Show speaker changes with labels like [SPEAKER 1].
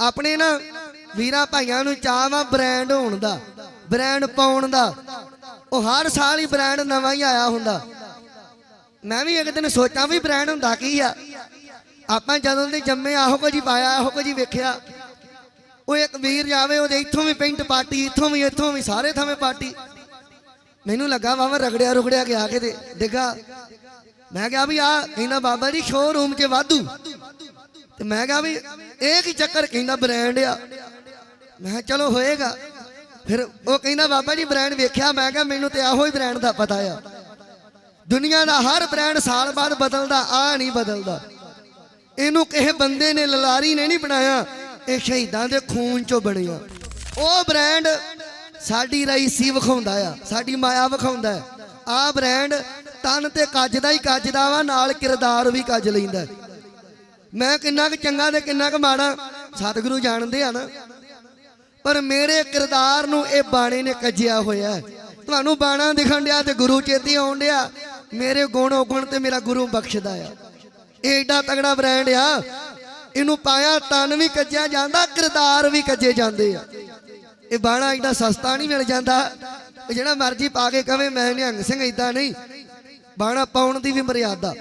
[SPEAKER 1] ਆਪਣੇ ਨਾ ਵੀਰਾਂ ਭਾਈਆਂ ਨੂੰ ਚਾਹਵਾ ਬ੍ਰਾਂਡ ਹੋਣ ਦਾ, ਬ੍ਰਾਂਡ ਪਾਉਣ ਦਾ। ਉਹ ਹਰ ਸਾਲ ਹੀ ਬ੍ਰਾਂਡ ਨਵਾਂ ਹੀ ਆਇਆ ਹੁੰਦਾ। ਮੈਂ ਵੀ ਇੱਕ ਦਿਨ ਸੋਚਾਂ ਵੀ ਬ੍ਰਾਂਡ ਹੁੰਦਾ ਕੀ ਆ। ਆਪਾਂ ਜਦੋਂ ਦੇ ਜੰਮੇ ਆਹੋ ਕੁਝ ਹੀ ਪਾਇਆ, ਆਹੋ ਕੁਝ ਹੀ ਵੇਖਿਆ। ਉਹ ਇੱਕ ਵੀਰ ਜਾਵੇ, ਉਹਦੇ ਇੱਥੋਂ ਵੀ ਪਿੰਟ ਪਾਟੀ ਇੱਥੋਂ ਵੀ ਇੱਥੋਂ ਵੀ, ਸਾਰੇ ਥਾਵੇਂ ਪਾਟੀ ਮੈਨੂੰ ਲੱਗਾ ਵਾਵਾ ਰਗੜਿਆ, ਰੁਗੜਿਆ ਗਿਆ ਕਿਤੇ, ਡਿੱਗਾ। ਮੈਂ ਕਿਹਾ ਵੀ ਆ ਇਹਨਾਂ ਬਾਬਾ ਜੀ ਸ਼ੋਰੂਮ 'ਚ ਵਾਧੂ। ਤੇ ਮੈਂ ਕਿਹਾ ਵੀ ਇਹ ਕੀ ਚੱਕਰ ਕਹਿੰਦਾ ਬ੍ਰਾਂਡ ਆ? ਮੈਂ ਕਿਹਾ ਚਲੋ ਹੋਏਗਾ। ਫਿਰ ਉਹ ਕਹਿੰਦਾ, ਬਾਬਾ ਜੀ ਬ੍ਰਾਂਡ ਵੇਖਿਆ? ਮੈਂ ਕਿਹਾ, ਮੈਨੂੰ ਤੇ ਆਹੋ ਹੀ ਬ੍ਰਾਂਡ ਦਾ ਪਤਾ ਆ। ਦੁਨੀਆ ਦਾ ਹਰ ਬ੍ਰਾਂਡ ਸਾਲ ਬਾਅਦ ਬਦਲਦਾ ਆ ਨਹੀਂ ਬਦਲਦਾ। ਇਹਨੂੰ ਕਿਸੇ ਬੰਦੇ ਨੇ ਲਲਾਰੀ ਨੇ ਨਹੀਂ ਬਣਾਇਆ, ਇਹ ਸ਼ਹੀਦਾਂ ਦੇ ਖੂਨ ਚੋਂ ਬਣਿਆ। ਉਹ ਬ੍ਰਾਂਡ ਸਾਡੀ ਰਾਈਸੀ ਵਿਖਾਉਂਦਾ ਆ, ਸਾਡੀ ਮਾਇਆ ਵਿਖਾਉਂਦਾ ਹੈ ਆਹ ਬ੍ਰਾਂਡ ਤਨ ਤੇ ਕੱਜਦਾ ਹੀ ਕੱਜਦਾ ਵਾ, ਨਾਲ ਕਿਰਦਾਰ ਵੀ ਕੱਜ ਲੈਂਦਾ। ਮੈਂ ਕਿੰਨਾ ਕੁ ਚੰਗਾ ਤੇ ਕਿੰਨਾ ਕੁ ਮਾੜਾ, ਸਤਿਗੁਰੂ ਜਾਣਦੇ ਆ ਨਾ। ਪਰ ਮੇਰੇ ਕਿਰਦਾਰ ਨੂੰ ਇਹ ਬਾਣੇ ਨੇ ਕੱਜਿਆ ਹੋਇਆ ਤੁਹਾਨੂੰ ਬਾਣਾ ਦਿਖਣ ਡਿਆ ਤੇ ਗੁਰੂ ਚੇਤੀ ਆਉਣ ਡਿਆ। ਮੇਰੇ ਗੁਣ ਔਗਣ ਤੇ ਮੇਰਾ ਗੁਰੂ ਬਖਸ਼ਦਾ ਆ। ਇਹ ਏਡਾ ਤਗੜਾ ਬ੍ਰਾਂਡ ਆ। ਇਹਨੂੰ ਪਾਇਆ ਤਨ ਵੀ ਕੱਜਿਆ ਜਾਂਦਾ, ਕਿਰਦਾਰ ਵੀ ਕੱਜੇ ਜਾਂਦੇ ਆ। ਇਹ ਬਾਣਾ ਏਡਾ ਸਸਤਾ ਨਹੀਂ ਮਿਲ ਜਾਂਦਾ। ਇਹ ਜਿਹੜਾ ਮਰਜ਼ੀ ਪਾ ਕੇ ਕਵੇ, ਮੈਂ ਨਿਹੰਗ ਸਿੰਘ ਏਦਾਂ ਨਹੀਂ। ਬਾਣਾ ਪਾਉਣ ਦੀ ਵੀ ਮਰਿਆਦਾ।